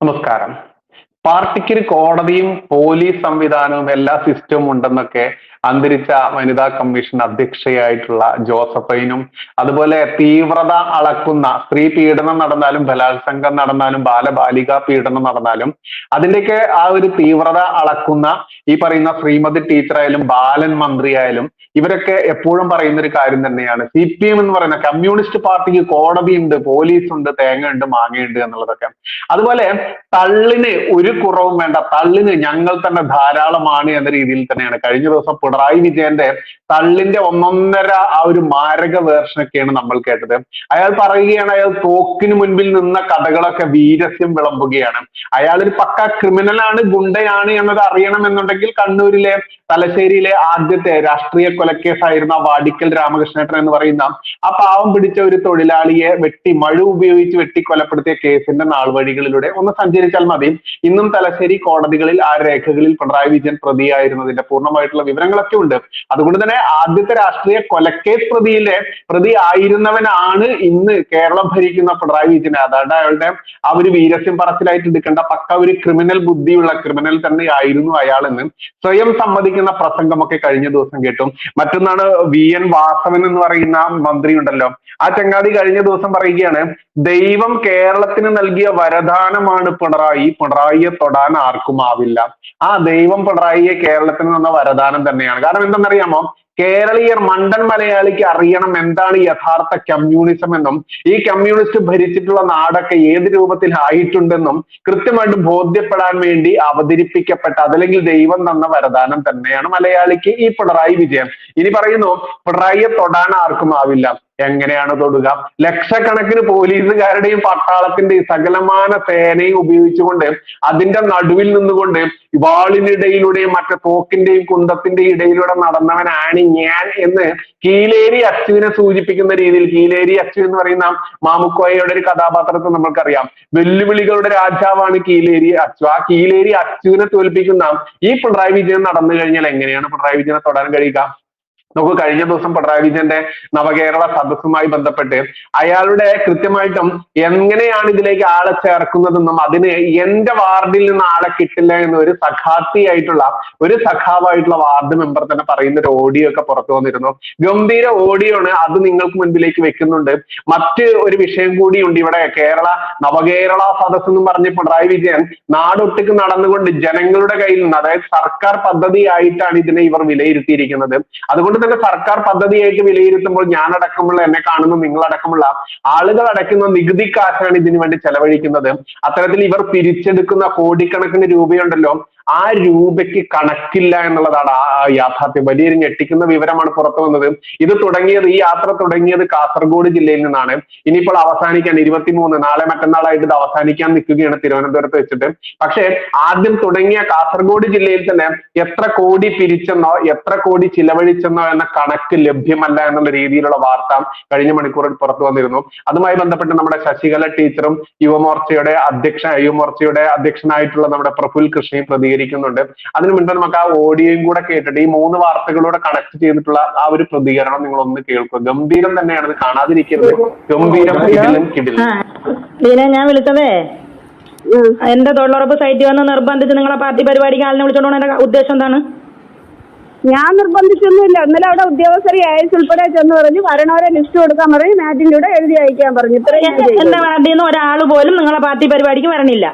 Vamos, cara. പാർട്ടിക്ക് ഒരു കോടതിയും പോലീസ് സംവിധാനവും എല്ലാ സിസ്റ്റവും ഉണ്ടെന്നൊക്കെ അന്തരിച്ച വനിതാ കമ്മീഷൻ അധ്യക്ഷയായിട്ടുള്ള ജോസഫൈനും അതുപോലെ തീവ്രത അളക്കുന്ന സ്ത്രീ പീഡനം നടന്നാലും ബലാത്സംഗം നടന്നാലും ബാലബാലിക പീഡനം നടന്നാലും അതിന്റെയൊക്കെ ആ ഒരു തീവ്രത അളക്കുന്ന ഈ പറയുന്ന ശ്രീമതി ടീച്ചറായാലും ബാലൻ മന്ത്രിയായാലും ഇവരൊക്കെ എപ്പോഴും പറയുന്ന ഒരു കാര്യം തന്നെയാണ്. സി പി എം എന്ന് പറയുന്ന കമ്മ്യൂണിസ്റ്റ് പാർട്ടിക്ക് കോടതിയുണ്ട് പോലീസ് ഉണ്ട് തേങ്ങയുണ്ട് മാങ്ങയുണ്ട് എന്നുള്ളതൊക്കെ. അതുപോലെ തള്ളിന് ഒരു കുറവും വേണ്ട. തള്ളിന് ഞങ്ങൾ തന്നെ ധാരാളമാണ് എന്ന രീതിയിൽ തന്നെയാണ്. കഴിഞ്ഞ ദിവസം പിണറായി വിജയന്റെ തള്ളിന്റെ ഒന്നൊന്നര ആ ഒരു മാരക വേർഷനൊക്കെയാണ് നമ്മൾ കേട്ടത്. അയാൾ പറയുകയാണ് അയാൾ തോക്കിന് മുൻപിൽ നിന്ന കഥകളൊക്കെ വീരസ്യം വിളമ്പുകയാണ്. അയാൾ ഒരു പക്ക ക്രിമിനലാണ് ഗുണ്ടയാണ് എന്നത് അറിയണമെന്നുണ്ടെങ്കിൽ കണ്ണൂരിലെ തലശ്ശേരിയിലെ ആദ്യത്തെ രാഷ്ട്രീയ കൊലക്കേസായിരുന്ന വാടിക്കൽ രാമകൃഷ്ണേട്ടൻ എന്ന് പറയുന്ന ആ പാവം പിടിച്ച ഒരു തൊഴിലാളിയെ വെട്ടി മഴ ഉപയോഗിച്ച് വെട്ടി കൊലപ്പെടുത്തിയ കേസിന്റെ നാൾവഴികളിലൂടെ ഒന്ന് സഞ്ചരിച്ചാൽ മതി. ഇന്നും തലശ്ശേരി കോടതികളിൽ ആ രേഖകളിൽ പിണറായി വിജയൻ പ്രതിയായിരുന്നതിന്റെ പൂർണമായിട്ടുള്ള വിവരങ്ങളൊക്കെ ഉണ്ട്. അതുകൊണ്ട് തന്നെ ആദ്യത്തെ രാഷ്ട്രീയ കൊലക്കേസ് പ്രതിയിലെ പ്രതി ആയിരുന്നവനാണ് ഇന്ന് കേരളം ഭരിക്കുന്ന പിണറായി വിജയൻ. അതാണ്ട് അയാളുടെ ആ ഒരു വീരസ്യം പറച്ചിലായിട്ട് എടുക്കേണ്ട പക്ക ഒരു ക്രിമിനൽ ബുദ്ധിയുള്ള ക്രിമിനൽ തന്നെ ആയിരുന്നു അയാളെന്ന് സ്വയം സമ്മതിക്കുന്ന പ്രസംഗമൊക്കെ കഴിഞ്ഞ ദിവസം കേട്ടു. മറ്റൊന്നാണ് വി. എൻ. വാസവൻ എന്ന് പറയുന്ന മന്ത്രി ഉണ്ടല്ലോ. ആ ചങ്ങാതി കഴിഞ്ഞ ദിവസം പറയുകയാണ് ദൈവം കേരളത്തിന് നൽകിയ വരദാനമാണ് പിണറായി പിണറായിയെ തൊടാൻ ആർക്കും ആവില്ല. ആ ദൈവം പിണറായിയെ കേരളത്തിന് തന്ന വരദാനം തന്നെയാണ്. കാരണം എന്തെന്നറിയാമോ? കേരളീയർ മണ്ടൻ മലയാളിക്ക് അറിയണം എന്താണ് യഥാർത്ഥ കമ്മ്യൂണിസം എന്നും ഈ കമ്മ്യൂണിസ്റ്റ് ഭരിച്ചിട്ടുള്ള നാടൊക്കെ ഏത് രൂപത്തിൽ ആയിട്ടുണ്ടെന്നും കൃത്യമായിട്ട് ബോധ്യപ്പെടാൻ വേണ്ടി അവതരിപ്പിക്കപ്പെട്ട അതല്ലെങ്കിൽ ദൈവം തന്ന വരദാനം തന്നെയാണ് മലയാളിക്ക് ഈ പിണറായി വിജയം ഇനി പറയുന്നു പിണറായിയെ തൊടാൻ ആർക്കും ആവില്ല. എങ്ങനെയാണ് തൊടുക? ലക്ഷക്കണക്കിന് പോലീസുകാരുടെയും പട്ടാളത്തിന്റെയും സകലമാന സേനയും ഉപയോഗിച്ചുകൊണ്ട് അതിന്റെ നടുവിൽ നിന്നുകൊണ്ട് വാളിനിടയിലൂടെയും മറ്റേ തോക്കിന്റെയും കുന്തത്തിന്റെയും ഇടയിലൂടെ നടന്നവനാണ് ഞാൻ എന്ന് കീലേരി അച്ചുവിനെ സൂചിപ്പിക്കുന്ന രീതിയിൽ കീലേരി അച്ചു എന്ന് പറയുന്ന മാമുക്കോയയുടെ ഒരു കഥാപാത്രത്തെ നമ്മൾക്കറിയാം. വെല്ലുവിളികളുടെ രാജാവാണ് കീലേരി അച്ചു ആ കീലേരി അച്ചുവിനെ തോൽപ്പിക്കുന്ന ഈ പിണറായി വിജയൻ നടന്നു കഴിഞ്ഞാൽ എങ്ങനെയാണ് പിണറായി വിജയനെ തൊടാൻ കഴിയുക? നമുക്ക് കഴിഞ്ഞ ദിവസം പിണറായി വിജയന്റെ നവകേരള സദസ്സുമായി ബന്ധപ്പെട്ട് അയാളുടെ കൃത്യമായിട്ടും എങ്ങനെയാണ് ഇതിലേക്ക് ആളെ ചേർക്കുന്നതെന്നും അതിന് എന്റെ വാർഡിൽ നിന്ന് ആളെ കിട്ടില്ല എന്ന് ഒരു സഖാത്തിയായിട്ടുള്ള ഒരു സഖാവായിട്ടുള്ള വാർഡ് മെമ്പർ തന്നെ പറയുന്ന ഒരു ഓഡിയോ ഒക്കെ പുറത്തു വന്നിരുന്നു. ഗംഭീര ഓഡിയോ ആണ് അത് നിങ്ങൾക്ക് മുൻപിലേക്ക് വെക്കുന്നുണ്ട്. മറ്റ് ഒരു വിഷയം കൂടിയുണ്ട് ഇവിടെ. കേരള നവകേരള സദസ് എന്നും പറഞ്ഞ് പിണറായി വിജയൻ നാടൊട്ടുക്ക് നടന്നുകൊണ്ട് ജനങ്ങളുടെ കയ്യിൽ നിന്ന് അതായത് സർക്കാർ പദ്ധതിയായിട്ടാണ് ഇതിനെ ഇവർ വിലയിരുത്തിയിരിക്കുന്നത്. അതുകൊണ്ട് തന്നെ സർക്കാർ പദ്ധതിയായിട്ട് വിലയിരുത്തുമ്പോൾ ഞാൻ അടക്കമുള്ള എന്നെ കാണുന്ന നിങ്ങളടക്കമുള്ള ആളുകൾ അടക്കുന്ന നികുതി കാശാണ് ഇതിനു വേണ്ടി ചെലവഴിക്കുന്നത്. അത്തരത്തിൽ ഇവർ പിരിച്ചെടുക്കുന്ന കോടിക്കണക്കിന് രൂപയുണ്ടല്ലോ ആ രൂപയ്ക്ക് കണക്കില്ല എന്നുള്ളതാണ് ആ യാഥാർത്ഥ്യം. വലിയൊരു ഞെട്ടിക്കുന്ന വിവരമാണ് പുറത്തു വന്നത്. ഇത് തുടങ്ങിയത് ഈ യാത്ര തുടങ്ങിയത് കാസർഗോഡ് ജില്ലയിൽ നിന്നാണ്. ഇനിയിപ്പോൾ അവസാനിക്കാൻ ഇരുപത്തിമൂന്ന് നാളെ മറ്റന്നാളായിട്ട് ഇത് അവസാനിക്കാൻ നിൽക്കുകയാണ് തിരുവനന്തപുരത്ത് വെച്ചിട്ട്. പക്ഷേ ആദ്യം തുടങ്ങിയ കാസർഗോഡ് ജില്ലയിൽ തന്നെ എത്ര കോടി പിരിച്ചെന്നോ എത്ര കോടി ചിലവഴിച്ചെന്നോ എന്ന കണക്ക് ലഭ്യമല്ല എന്നുള്ള രീതിയിലുള്ള വാർത്ത കഴിഞ്ഞ മണിക്കൂറിൽ പുറത്തു വന്നിരുന്നു. അതുമായി ബന്ധപ്പെട്ട് നമ്മുടെ ശശികല ടീച്ചറും യുവമോർച്ചയുടെ അധ്യക്ഷ യുവമോർച്ചയുടെ അധ്യക്ഷനായിട്ടുള്ള നമ്മുടെ പ്രഫുൽ കൃഷ്ണയും പ്രതികരിക്കുന്നുണ്ട് അതിനു മുൻപ് നമുക്ക് ആ ഓഡിയോയും കൂടെ കേട്ടിട്ട് ഈ മൂന്ന് വാർത്തകളോട് കണക്ട് ചെയ്തിട്ടുള്ള ആ ഒരു പ്രതികരണം നിങ്ങൾ ഒന്ന് കേൾക്കുക. ഗംഭീരം തന്നെയാണ് കാണാതിരിക്കുന്നത് കാണാതിരിക്കരുത്. ഗംഭീരം കിടിലും കിടിലും ഞാൻ വിളിച്ചതേ? എന്റെ തൊഴിലുറപ്പ് സൈറ്റിൽ വന്ന് നിർബന്ധിച്ച് നിങ്ങളെ പാർട്ടി പരിപാടിക്ക് ആളിനെ വിളിച്ചോണ്ട് എന്റെ ഉദ്ദേശം എന്താണ്? ഞാൻ നിർബന്ധിച്ചൊന്നുമില്ല. ഇന്നലെ അവിടെ ഉദ്യോഗസ്ഥരെ അയച്ചു ഉൾപ്പെടെ ചെന്ന് പറഞ്ഞു വരണവരെ ലിസ്റ്റ് കൊടുക്കാൻ പറഞ്ഞു മാറ്റിലൂടെ എഴുതി അയക്കാൻ പറഞ്ഞു. ഇത്രയും. എന്റെ വാർഡിൽ നിന്ന് ഒരാൾ പോലും നിങ്ങളെ പാർട്ടി പരിപാടിക്ക് വരണില്ല.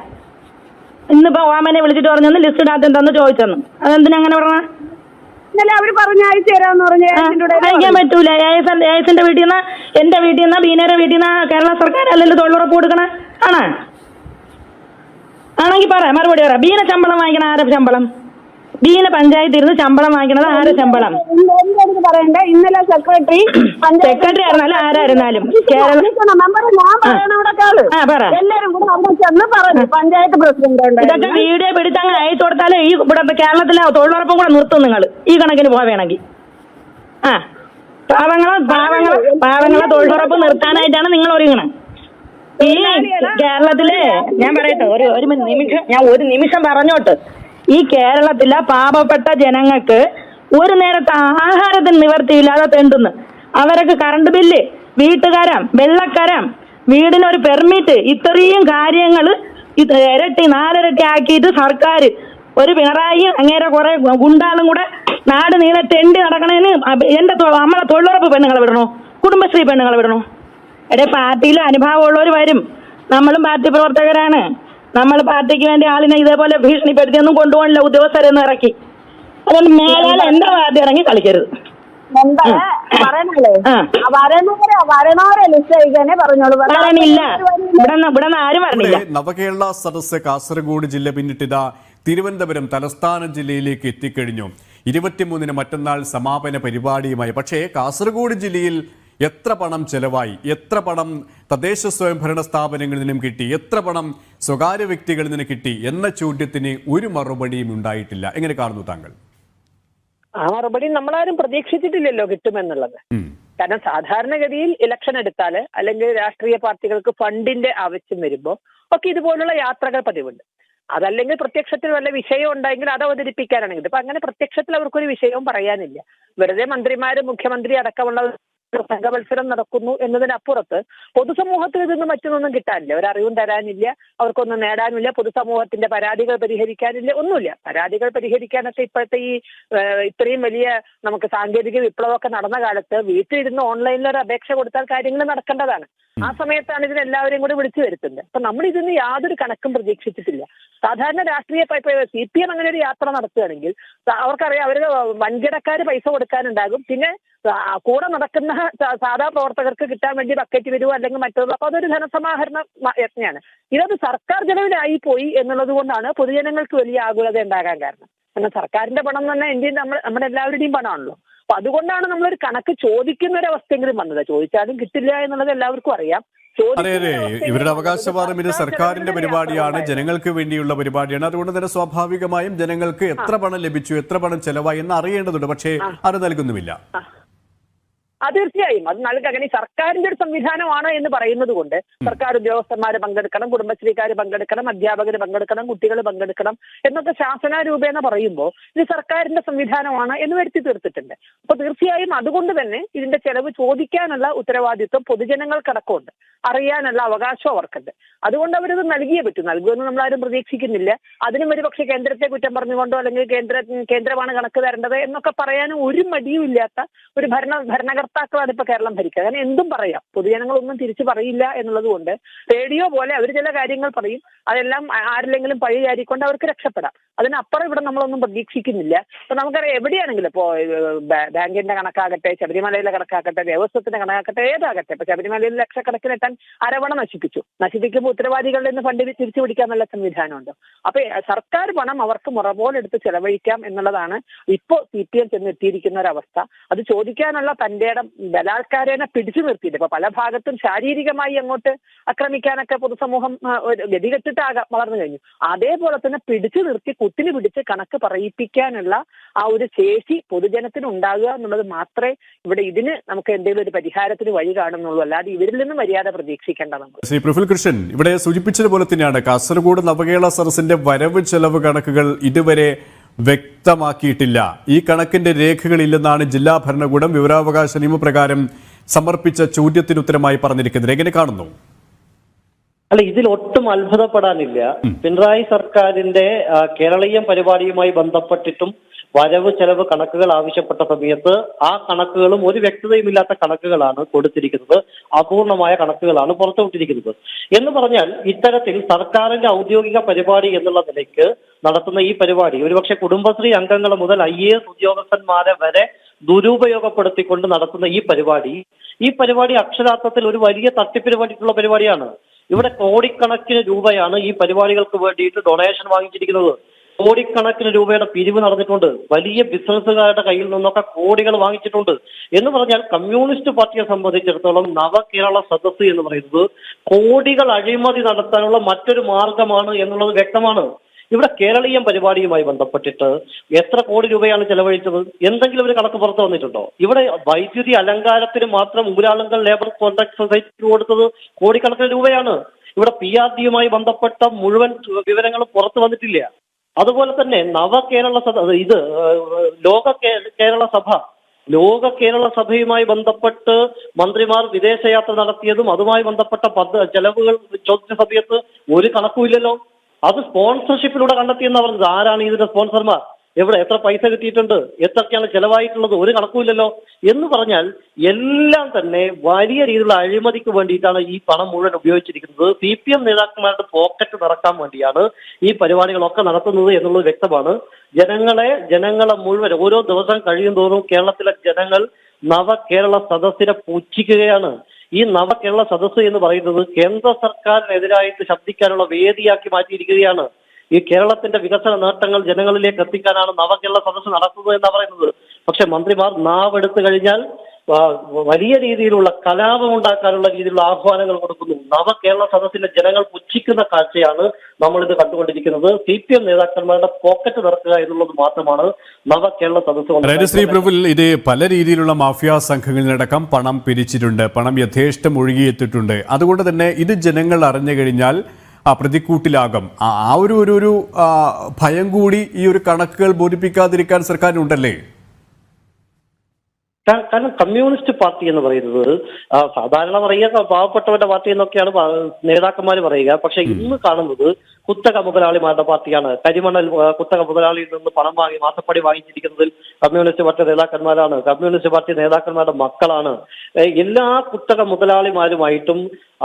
ഇന്നിപ്പോ ഓമനെ വിളിച്ചിട്ട് പറഞ്ഞു ലിസ്റ്റ് ഇടാത്ത എന്താന്ന് ചോദിച്ചെന്ന്. അതെന്തിനാ അങ്ങനെ പറഞ്ഞ? ഇന്നലെ അവർ പറഞ്ഞു അയച്ചു തരാന്ന് പറഞ്ഞു മാറ്റിലൂടെ അയക്കാൻ പറ്റൂല. ഏസിന്റെ വീട്ടിൽ നിന്ന് എന്റെ വീട്ടിൽ നിന്ന് ബീനയുടെ വീട്ടിൽ നിന്ന് കേരള സർക്കാർ അല്ലല്ലോ തൊഴിലുറപ്പ് കൊടുക്കണ. ആണ്? ആണെങ്കിൽ പറ മറുപടി പറ. ബീന ശമ്പളം വാങ്ങിക്കണ ആരെ ശമ്പളം? ബീന പഞ്ചായത്തിൽ ഇരുന്ന് ശമ്പളം വാങ്ങിക്കണത് ആരെ ശമ്പളം? പറയണ്ട? ഇന്നലെ സെക്രട്ടറി സെക്രട്ടറി ആയിരുന്നാലും ആരായിരുന്നാലും എല്ലാരും കൂടെ അവിടെ ചെന്ന് പറഞ്ഞു. പഞ്ചായത്ത് പ്രസിഡന്റ് ഇതൊക്കെ വീഡിയോ വീഡിയോ പിടിച്ചങ്ങ് അയച്ചു കൊടുത്താലേ ഈ ഇവിടെ കേരളത്തിലെ തൊഴിലുറപ്പും കൂടെ നിർത്തും നിങ്ങൾ. ഈ കണക്കിന് പോവേണമെങ്കിൽ ആ. പാവങ്ങളെ പാവങ്ങളെ പാവങ്ങളെ തൊഴിലുറപ്പ് നിർത്താനായിട്ടാണ് നിങ്ങൾ ഒരുങ്ങണേ. ഈ കേരളത്തിലെ ഞാൻ പറയട്ടെ ഒരു ഒരു നിമിഷം ഞാൻ ഒരു നിമിഷം പറഞ്ഞോട്ട്. ഈ കേരളത്തിലെ പാപപ്പെട്ട ജനങ്ങൾക്ക് ഒരു നേരത്തെ ആഹാരത്തിന് നിവർത്തിയില്ലാതെ തെണ്ടുന്നു. അവർക്ക് കറണ്ട് ബില്ല് വീട്ടുകാരം വെള്ളക്കരം വീടിനൊരു പെർമിറ്റ് ഇത്രയും കാര്യങ്ങൾ ഇരട്ടി നാലിരട്ടി ആക്കിയിട്ട് സർക്കാർ ഒരു പിണറായി അങ്ങേരെ കുറെ ഗുണ്ടാളും കൂടെ നാട് നീളെ തെണ്ടി നടക്കണേന് എന്റെ നമ്മളെ തൊഴിലുറപ്പ് പെണ്ണുങ്ങളെ വിടണോ? കുടുംബശ്രീ പെണ്ണുങ്ങളെ വിടണോ? എടേ പാർട്ടിയിൽ അനുഭാവമുള്ളവർ വരും. നമ്മളും പാർട്ടി പ്രവർത്തകരാണ്. നമ്മൾ പാർട്ടിക്ക് വേണ്ടി ആളിനെ ഇതേപോലെ ഭീഷണിപ്പെടുത്തിയൊന്നും കൊണ്ടുപോകണില്ല ഉദ്യോഗസ്ഥരെന്ന് ഇറക്കി. അതുകൊണ്ട് മേലാൽ എന്റെ പാർട്ടി ഇറങ്ങി കളിക്കരുത്. നവകേരള സദസ് കാസർഗോഡ് ജില്ല പിന്നിട്ടിത തിരുവനന്തപുരം തലസ്ഥാന ജില്ലയിലേക്ക് എത്തിക്കഴിഞ്ഞു. ഇരുപത്തിമൂന്നിന് മറ്റന്നാൾ സമാപന പരിപാടിയുമായി. പക്ഷേ കാസർഗോഡ് ജില്ലയിൽ എത്ര പണം ചെലവായി? എത്ര പണം തദ്ദേശ സ്വയംഭരണ സ്ഥാപനങ്ങളിൽ നിന്നും കിട്ടി? എത്ര പണം സ്വകാര്യ വ്യക്തികളിൽ നിന്ന് കിട്ടി? എന്ന ചോദ്യത്തിന് ഒരു മറുപടിയും ഉണ്ടായിട്ടില്ല. എങ്ങനെ കാണുന്നു താങ്കൾ? ആ മറുപടി നമ്മളാരും പ്രതീക്ഷിച്ചിട്ടില്ലല്ലോ കിട്ടുമെന്നുള്ളത്. കാരണം സാധാരണഗതിയിൽ ഇലക്ഷൻ എടുത്താൽ അല്ലെങ്കിൽ രാഷ്ട്രീയ പാർട്ടികൾക്ക് ഫണ്ടിന്റെ ആവശ്യം വരുമ്പോൾ ഒക്കെ ഇതുപോലുള്ള യാത്രകൾ പതിവുണ്ട്. അതല്ലെങ്കിൽ പ്രത്യക്ഷത്തിൽ വല്ല വിഷയം ഉണ്ടെങ്കിൽ അത് അവതരിപ്പിക്കാനാണെങ്കിൽ ഇപ്പൊ അങ്ങനെ പ്രത്യക്ഷത്തിൽ അവർക്കൊരു വിഷയവും പറയാനില്ല. വെറുതെ മന്ത്രിമാര് മുഖ്യമന്ത്രി അടക്കമുള്ള സംഘമത്സരം നടക്കുന്നു എന്നതിനപ്പുറത്ത് പൊതുസമൂഹത്തിൽ നിന്ന് മറ്റൊന്നും കിട്ടാനില്ല. ഒരറിവും തരാനില്ല അവർക്കൊന്നും നേടാനില്ല പൊതുസമൂഹത്തിന്റെ പരാതികൾ പരിഹരിക്കാനില്ല ഒന്നുമില്ല. പരാതികൾ പരിഹരിക്കാനൊക്കെ ഇപ്പോഴത്തെ ഈ ഇത്രയും വലിയ നമുക്ക് സാങ്കേതിക വിപ്ലവമൊക്കെ നടന്ന കാലത്ത് വീട്ടിലിരുന്ന് ഓൺലൈനിൽ ഒരു അപേക്ഷ കൊടുത്താൽ കാര്യങ്ങൾ നടക്കേണ്ടതാണ്. ആ സമയത്താണ് ഇതിന് എല്ലാവരെയും കൂടി വിളിച്ചു വരുത്തുന്നത്. അപ്പൊ നമ്മൾ ഇതിന് യാതൊരു കണക്കും പ്രതീക്ഷിച്ചിട്ടില്ല. സാധാരണ രാഷ്ട്രീയ സി പി എം അങ്ങനെ ഒരു യാത്ര നടത്തുകയാണെങ്കിൽ അവർക്കറിയാം അവർ വൻകിടക്കാര് പൈസ കൊടുക്കാനുണ്ടാകും. പിന്നെ കൂടെ നടക്കുന്ന സാധാ പ്രവർത്തകർക്ക് കിട്ടാൻ വേണ്ടി ബക്കറ്റ് വരുമോ അല്ലെങ്കിൽ മറ്റൊരു അപ്പൊ അതൊരു ധനസമാഹരണ യജ്ഞയാണ് ഇതത് സർക്കാർ ചെലവിലായി പോയി എന്നുള്ളത് കൊണ്ടാണ് പൊതുജനങ്ങൾക്ക് വലിയ ആകുലത ഉണ്ടാകാൻ കാരണം. കാരണം സർക്കാരിന്റെ പണം തന്നെ ഇന്ത്യയിൽ നമ്മൾ നമ്മുടെ എല്ലാവരുടെയും പണമാണല്ലോ. അപ്പൊ അതുകൊണ്ടാണ് നമ്മളൊരു കണക്ക് ചോദിക്കുന്ന ഒരു അവസ്ഥയെങ്കിലും വന്നത്. ചോദിച്ചാലും കിട്ടില്ല എന്നുള്ളത് എല്ലാവർക്കും അറിയാം. അതെ അതെ. ഇവരുടെ അവകാശവാദം ഇത് സർക്കാരിന്റെ പരിപാടിയാണ്. ജനങ്ങൾക്ക് വേണ്ടിയുള്ള പരിപാടിയാണ്. അതുകൊണ്ട് തന്നെ സ്വാഭാവികമായും ജനങ്ങൾക്ക് എത്ര പണം ലഭിച്ചു എത്ര പണം ചെലവായി എന്ന് അറിയേണ്ടതുണ്ട്. പക്ഷേ അത് നൽകുന്നുമില്ല. ആ തീർച്ചയായും. അത് നൽകുക അങ്ങനെ സർക്കാരിന്റെ ഒരു സംവിധാനമാണ് എന്ന് പറയുന്നത് കൊണ്ട് സർക്കാർ ഉദ്യോഗസ്ഥന്മാർ പങ്കെടുക്കണം കുടുംബശ്രീക്കാർ പങ്കെടുക്കണം അധ്യാപകർ പങ്കെടുക്കണം കുട്ടികൾ പങ്കെടുക്കണം എന്നൊക്കെ ശാസനാരൂപേണ പറയുമ്പോൾ ഇത് സർക്കാരിന്റെ സംവിധാനമാണ് എന്ന് വരുത്തി തീർത്തിട്ടുണ്ട്. അപ്പൊ തീർച്ചയായും അതുകൊണ്ട് തന്നെ ഇതിന്റെ ചെലവ് ചോദിക്കാനുള്ള ഉത്തരവാദിത്വം പൊതുജനങ്ങൾക്കടക്കമുണ്ട് അറിയാനുള്ള അവകാശം അവർക്കുണ്ട്. അതുകൊണ്ട് അവരത് നൽകിയേ പറ്റൂ. നൽകുമെന്ന് നമ്മളാരും പ്രതീക്ഷിക്കുന്നില്ല. അതിനും ഒരു പക്ഷേ കേന്ദ്രത്തെ കുറ്റം പറഞ്ഞുകൊണ്ടോ അല്ലെങ്കിൽ കേന്ദ്ര കേന്ദ്രമാണ് കണക്ക് തരേണ്ടത് എന്നൊക്കെ പറയാനും ഒരു മടിയും ഇല്ലാത്ത ഒരു ഭരണ ഭരണകർത്താക്കളാണ് ഇപ്പൊ കേരളം ഭരിക്കുക. കാരണം എന്തും പറയാം. പൊതുജനങ്ങളൊന്നും തിരിച്ചു പറയില്ല എന്നുള്ളത് കൊണ്ട് റേഡിയോ പോലെ അവർ ചില കാര്യങ്ങൾ പറയും. അതെല്ലാം ആരില്ലെങ്കിലും ആരിലെങ്കിലും പഴി ചാരിക്കൊണ്ട് അവർക്ക് രക്ഷപ്പെടാം. അതിനപ്പുറം ഇവിടെ നമ്മളൊന്നും പ്രതീക്ഷിക്കുന്നില്ല. അപ്പൊ നമുക്കറിയാം എവിടെയാണെങ്കിലും ഇപ്പോ ബാങ്കിന്റെ കണക്കാകട്ടെ ശബരിമലയിലെ കണക്കാകട്ടെ ദേവസ്വത്തിന്റെ കണക്കാകട്ടെ ഏതാകട്ടെ. ഇപ്പൊ ശബരിമലയിൽ ലക്ഷക്കണക്കിന് എത്താൻ അരവണ നശിപ്പിച്ചു. നശിപ്പിക്കുമ്പോൾ ഉത്തരവാദികളിൽ നിന്ന് ഫണ്ട് തിരിച്ചു പിടിക്കാനുള്ള സംവിധാനമുണ്ട്. അപ്പൊ സർക്കാർ പണം അവർക്ക് മുറ പോലെ എടുത്ത് ചെലവഴിക്കാം എന്നുള്ളതാണ് ഇപ്പോ സി പി എം ചെന്നെത്തിയിരിക്കുന്ന ഒരവസ്ഥ. അത് ചോദിക്കാനുള്ള തന്റെ ഇടം ബലാത്കാരേനെ പിടിച്ചു നിർത്തിയിട്ട് ഇപ്പൊ പല ഭാഗത്തും ശാരീരികമായി അങ്ങോട്ട് ആക്രമിക്കാനൊക്കെ പൊതുസമൂഹം ഗതികെട്ടിട്ടാകാം വളർന്നു കഴിഞ്ഞു. അതേപോലെ തന്നെ പിടിച്ചു നിർത്തി കുത്തിന് പിടിച്ച് കണക്ക് പറയിപ്പിക്കാനുള്ള ആ ഒരു ശേഷി പൊതുജനത്തിന് ഉണ്ടാകുക എന്നുള്ളത് മാത്രമേ ഇവിടെ ഇതിന് നമുക്ക് എന്തെങ്കിലും ഒരു പരിഹാരത്തിന് വഴി കാണുന്നുള്ളൂ. അല്ലാതെ ഇവരിൽ നിന്നും മര്യാദ പ്രതീക്ഷിക്കേണ്ട നമ്മൾ. ശ്രീ പ്രഫുൽ കൃഷ്ണൻ ഇവിടെ സൂചിപ്പിച്ചതുപോലെ തന്നെയാണ് കാസർഗോഡ് നവകേരള സദസ്സിന്റെ വരവ് ചെലവ് കണക്കുകൾ ഇതുവരെ വ്യക്തമാക്കിയിട്ടില്ല. ഈ കണക്കിന്റെ രേഖകളില്ലെന്നാണ് ജില്ലാ ഭരണകൂടം വിവരാവകാശ നിയമപ്രകാരം സമർപ്പിച്ച ചോദ്യത്തിന് ഉത്തരമായി പറഞ്ഞിരിക്കുന്നത്. എങ്ങനെ കാണുന്നു? അല്ല ഇതിൽ ഒട്ടും അത്ഭുതപ്പെടാനില്ല. പിണറായി സർക്കാരിന്റെ കേരളീയ കേരളീയം പരിപാടിയുമായി ബന്ധപ്പെട്ടിട്ടും വരവ് ചെലവ് കണക്കുകൾ ആവശ്യപ്പെട്ട സമയത്ത് ആ കണക്കുകളും ഒരു വ്യക്തതയുമില്ലാത്ത കണക്കുകളാണ് കൊടുത്തിരിക്കുന്നത്. അപൂർണമായ കണക്കുകളാണ് പുറത്തുവിട്ടിരിക്കുന്നത്. എന്ന് പറഞ്ഞാൽ ഇത്തരത്തിൽ സർക്കാരിന്റെ ഔദ്യോഗിക പരിപാടി എന്നുള്ള നിലയ്ക്ക് നടത്തുന്ന ഈ പരിപാടി ഒരുപക്ഷെ കുടുംബശ്രീ അംഗങ്ങൾ മുതൽ ഐ എ എസ് ഉദ്യോഗസ്ഥന്മാരെ വരെ ദുരുപയോഗപ്പെടുത്തിക്കൊണ്ട് നടത്തുന്ന ഈ പരിപാടി ഈ പരിപാടി അക്ഷരാർത്ഥത്തിൽ ഒരു വലിയ തട്ടിപ്പിന് വേണ്ടിയിട്ടുള്ള പരിപാടിയാണ്. ഇവിടെ കോടിക്കണക്കിന് രൂപയാണ് ഈ പരിപാടികൾക്ക് വേണ്ടിയിട്ട് ഡൊണേഷൻ വാങ്ങിച്ചിരിക്കുന്നത്. കോടിക്കണക്കിന് രൂപയുടെ പിരിവ് നടന്നിട്ടുണ്ട്. വലിയ ബിസിനസ്സുകാരുടെ കയ്യിൽ നിന്നൊക്കെ കോടികൾ വാങ്ങിച്ചിട്ടുണ്ട്. എന്ന് പറഞ്ഞാൽ കമ്മ്യൂണിസ്റ്റ് പാർട്ടിയെ സംബന്ധിച്ചിടത്തോളം നവകേരള സദസ് എന്ന് പറയുന്നത് കോടികൾ അഴിമതി നടത്താനുള്ള മറ്റൊരു മാർഗമാണ് എന്നുള്ളത് വ്യക്തമാണ്. ഇവിടെ കേരളീയം പരിപാടിയുമായി ബന്ധപ്പെട്ടിട്ട് എത്ര കോടി രൂപയാണ് ചെലവഴിച്ചത്? എന്തെങ്കിലും ഒരു കണക്ക് പുറത്തു വന്നിട്ടുണ്ടോ? ഇവിടെ വൈദ്യുതി അലങ്കാരത്തിന് മാത്രം ഊരാളുങ്കൽ ലേബർ കോൺട്രാക്ട് സൊസൈറ്റിക്ക് കൊടുത്തത് കോടിക്കണക്കിന് രൂപയാണ്. ഇവിടെ പി ആർ ഡിയുമായി ബന്ധപ്പെട്ട മുഴുവൻ വിവരങ്ങളും പുറത്തു വന്നിട്ടില്ല. അതുപോലെ തന്നെ നവ കേരള സഭ ഇത് ലോക കേരള സഭ ലോക കേരള സഭയുമായി ബന്ധപ്പെട്ട് മന്ത്രിമാർ വിദേശയാത്ര നടത്തിയതും അതുമായി ബന്ധപ്പെട്ട പദ്ധ ചെലവുകൾ ചോദിച്ച സമയത്ത് ഒരു കണക്കുമില്ലല്ലോ. അത് സ്പോൺസർഷിപ്പിലൂടെ കണ്ടെത്തിയെന്ന് പറഞ്ഞത് ആരാണ് ഇതിന്റെ സ്പോൺസർമാർ എവിടെ എത്ര പൈസ കിട്ടിയിട്ടുണ്ട് എത്രയൊക്കെയാണ് ചെലവായിട്ടുള്ളത് ഒരു കണക്കുമില്ലല്ലോ എന്ന് പറഞ്ഞാൽ എല്ലാം തന്നെ വലിയ രീതിയിലുള്ള അഴിമതിക്ക് വേണ്ടിയിട്ടാണ് ഈ പണം മുഴുവൻ ഉപയോഗിച്ചിരിക്കുന്നത്. സി പി എം നേതാക്കന്മാരുടെ പോക്കറ്റ് നിറക്കാൻ വേണ്ടിയാണ് ഈ പരിപാടികളൊക്കെ നടത്തുന്നത് എന്നുള്ളത് വ്യക്തമാണ്. ജനങ്ങളെ ജനങ്ങളെ മുഴുവൻ ഓരോ ദിവസം കഴിയും തോറും കേരളത്തിലെ ജനങ്ങൾ നവകേരള സദസ്സിനെ പൂച്ഛിക്കുകയാണ്. ഈ നവകേരള സദസ്സ് എന്ന് പറയുന്നത് കേന്ദ്ര സർക്കാരിനെതിരായിട്ട് ശബ്ദിക്കാനുള്ള വേദിയാക്കി മാറ്റിയിരിക്കുകയാണ്. ഈ കേരളത്തിന്റെ വികസന നേട്ടങ്ങൾ ജനങ്ങളിലേക്ക് എത്തിക്കാനാണ് നവകേരള സദസ്സ് നടക്കുന്നത് എന്നാണ് പറയുന്നത്. പക്ഷെ മന്ത്രിമാർ നാവെടുത്തു കഴിഞ്ഞാൽ വലിയ രീതിയിലുള്ള കലാപം ഉണ്ടാക്കാനുള്ള രീതിയിലുള്ള ആഹ്വാനങ്ങൾ കൊടുക്കുന്നു. നവകേരള സദസ്സിലെ ജനങ്ങൾ പുച്ഛിക്കുന്ന കാഴ്ചയാണ് ഇത് കണ്ടുകൊണ്ടിരിക്കുന്നത്. സി പി എം നേതാക്കന്മാരുടെ പോക്കറ്റ് നിറക്കുക എന്നുള്ളത് മാത്രമാണ് നവകേരള സദസ്സ് ശ്രീ പ്രഭുൽ ഇത് പല രീതിയിലുള്ള മാഫിയ സംഘങ്ങളിലടക്കം പണം പിരിച്ചിട്ടുണ്ട് പണം യഥേഷ്ടം ഒഴുകിയെത്തിയിട്ടുണ്ട്. അതുകൊണ്ട് തന്നെ ഇത് ജനങ്ങൾ അറിഞ്ഞു കഴിഞ്ഞാൽ പ്രതിക്കൂട്ടിലാകും. ആ ഒരു ഒരു ഒരു ഭയം കൂടി ഈ ഒരു കണക്കുകൾ ബോധിപ്പിക്കാതിരിക്കാൻ സർക്കാരിനുണ്ടല്ലേ? കാരണം കമ്മ്യൂണിസ്റ്റ് പാർട്ടി എന്ന് പറയുന്നത് സാധാരണ പറയുക പാവപ്പെട്ടവരുടെ പാർട്ടി എന്നൊക്കെയാണ് നേതാക്കന്മാർ പറയുക. പക്ഷെ ഇന്ന് കാണുന്നത് കുത്തക മുതലാളിമാരുടെ പാർട്ടിയാണ്. കരിമണൽ കുത്തക മുതലാളിയിൽ നിന്ന് പണം വാങ്ങി മാസപ്പടി വാങ്ങിച്ചിരിക്കുന്നതിൽ കമ്മ്യൂണിസ്റ്റ് പാർട്ടി നേതാക്കന്മാരാണ്. കമ്മ്യൂണിസ്റ്റ് പാർട്ടി നേതാക്കന്മാരുടെ മക്കളാണ്. എല്ലാ കുത്തക മുതലാളിമാരുമായിട്ടും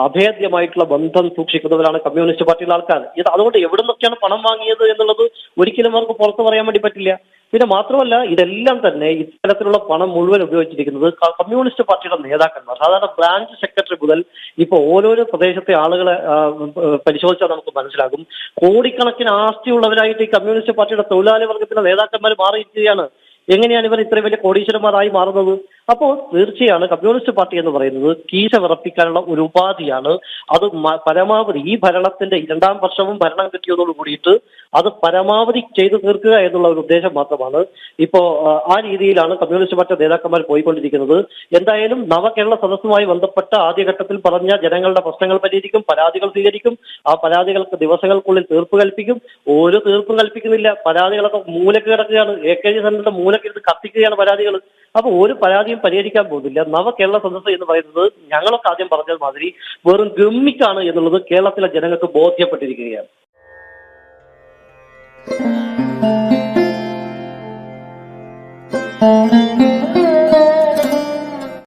അഭേദ്യമായിട്ടുള്ള ബന്ധം സൂക്ഷിക്കുന്നവരാണ് കമ്മ്യൂണിസ്റ്റ് പാർട്ടിയിലെ ആൾക്കാർ. ഇത് അതുകൊണ്ട് എവിടെ നിന്നൊക്കെയാണ് പണം വാങ്ങിയത് എന്നുള്ളത് ഒരിക്കലും അവർക്ക് പുറത്തു പറയാൻ വേണ്ടി പറ്റില്ല. പിന്നെ മാത്രമല്ല ഇതെല്ലാം തന്നെ ഇത്തരത്തിലുള്ള പണം മുഴുവൻ ഉപയോഗിച്ചിരിക്കുന്നത് കമ്മ്യൂണിസ്റ്റ് പാർട്ടിയുടെ നേതാക്കന്മാർ. സാധാരണ ബ്രാഞ്ച് സെക്രട്ടറി മുതൽ ഇപ്പൊ ഓരോരോ പ്രദേശത്തെ ആളുകളെ പരിശോധിച്ചാൽ നമുക്ക് മനസ്സിലാകും. കോടിക്കണക്കിന് ആസ്തിയുള്ളവരായിട്ട് ഈ കമ്മ്യൂണിസ്റ്റ് പാർട്ടിയുടെ തൊഴിലാളി വർഗത്തിന്റെ നേതാക്കന്മാർ മാറിയിരിക്കുകയാണ്. എങ്ങനെയാണ് ഇവർ ഇത്രയും വലിയ കോടീശ്വരന്മാരായി മാറുന്നത്? അപ്പോൾ തീർച്ചയാണ് കമ്മ്യൂണിസ്റ്റ് പാർട്ടി എന്ന് പറയുന്നത് കീശ വിറപ്പിക്കാനുള്ള ഒരു ഉപാധിയാണ്. അത് പരമാവധി ഈ ഭരണത്തിന്റെ രണ്ടാം വർഷവും ഭരണം കിട്ടിയതോട് കൂടിയിട്ട് അത് പരമാവധി ചെയ്തു തീർക്കുക എന്നുള്ള ഒരു ഉദ്ദേശം മാത്രമാണ്. ഇപ്പോ ആ, രീതിയിലാണ് കമ്മ്യൂണിസ്റ്റ് പാർട്ടി നേതാക്കന്മാർ പോയിക്കൊണ്ടിരിക്കുന്നത്. എന്തായാലും നവകേരള സദസ്സുമായി ബന്ധപ്പെട്ട ആദ്യഘട്ടത്തിൽ പറഞ്ഞ ജനങ്ങളുടെ പ്രശ്നങ്ങൾ പരിഹരിക്കും പരാതികൾ സ്വീകരിക്കും. ആ പരാതികൾക്ക് ദിവസങ്ങൾക്കുള്ളിൽ തീർപ്പ് കൽപ്പിക്കും. ഒരു തീർപ്പും കൽപ്പിക്കുന്നില്ല. പരാതികളൊക്കെ മൂലക്ക് കിടക്കുകയാണ്. എ കെ ജി സെന്ററിന്റെ മൂലക്ക് ഇത് കത്തിക്കുകയാണ് പരാതികൾ. അപ്പൊ ഒരു പരാതിയും പരിഹരിക്കാൻ പോകുന്നില്ല. നവകേരള സദസ്സ് എന്ന് പറയുന്നത് ഞങ്ങളൊക്കെ ആദ്യം പറഞ്ഞത് മാതിരി വെറും ഗമ്മിക്കാണ് എന്നുള്ളത് കേരളത്തിലെ ജനങ്ങൾക്ക് ബോധ്യപ്പെട്ടിരിക്കുകയാണ്. Thank you.